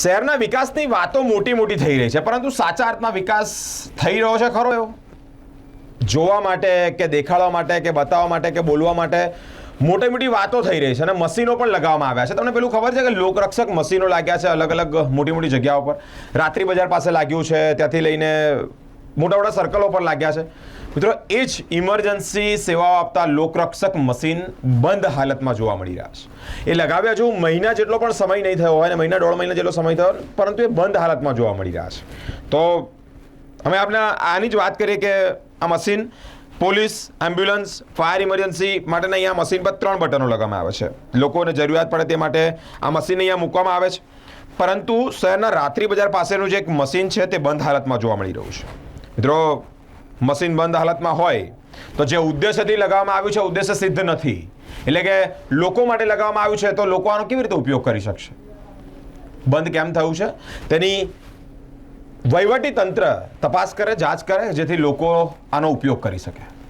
શહેરના વિકાસની વાતો મોટી મોટી થઈ રહી છે, પરંતુ સાચા અર્થમાં વિકાસ થઈ રહ્યો છે ખરો એવો? જોવા માટે કે દેખાડવા માટે કે બતાવવા માટે કે બોલવા માટે મોટી મોટી વાતો થઈ રહી છે અને મશીનો પણ લગાવવામાં આવ્યા છે. તમને પેલું ખબર છે કે લોકરક્ષક મશીનો લાગ્યા છે અલગ અલગ મોટી મોટી જગ્યાઓ પર? રાત્રિ બજાર પાસે લાગ્યું છે, ત્યાંથી લઈને મોટા મોટા સર્કલો પર લાગ્યા છે. મિત્રો, એ જ ઇમરજન્સી સેવાઓ આપતા લોકરક્ષક મશીન બંધ હાલતમાં જોવા મળી રહ્યા છે. એ લગાવ્યા જો મહિના જેટલો પણ સમય નહીં થયો હોય અને મહિના, દોઢ મહિના જેટલો સમય થયો, પરંતુ એ બંધ હાલતમાં જોવા મળી રહ્યા છે. તો અમે આપણે આની જ વાત કરીએ કે આ machine police, ambulance, fire emergency માટેના અહીંયા મશીન પર ત્રણ બટનો લગાવવામાં આવે છે. લોકોને જરૂરિયાત પડે તે માટે આ મશીન અહીંયા મૂકવામાં આવે છે. પરંતુ શહેરના રાત્રિ બજાર પાસેનું જે એક મશીન છે તે બંધ હાલતમાં જોવા મળી રહ્યું છે. મિત્રો મશીન બંધ હાલતમાં હોય, તો જે ઉદ્દેશ્યથી લગાવવામાં આવ્યું છે, ઉદ્દેશ્ય સિદ્ધ નથી. એટલે કે લોકો માટે લગાવવામાં આવ્યું છે, તો લોકો આનો કેવી રીતે ઉપયોગ કરી શકશે? બંધ કેમ થયું છે? તેની વહીવટી તંત્ર તપાસ કરે, જાંચ કરે, જેથી લોકો આનો ઉપયોગ કરી શકે.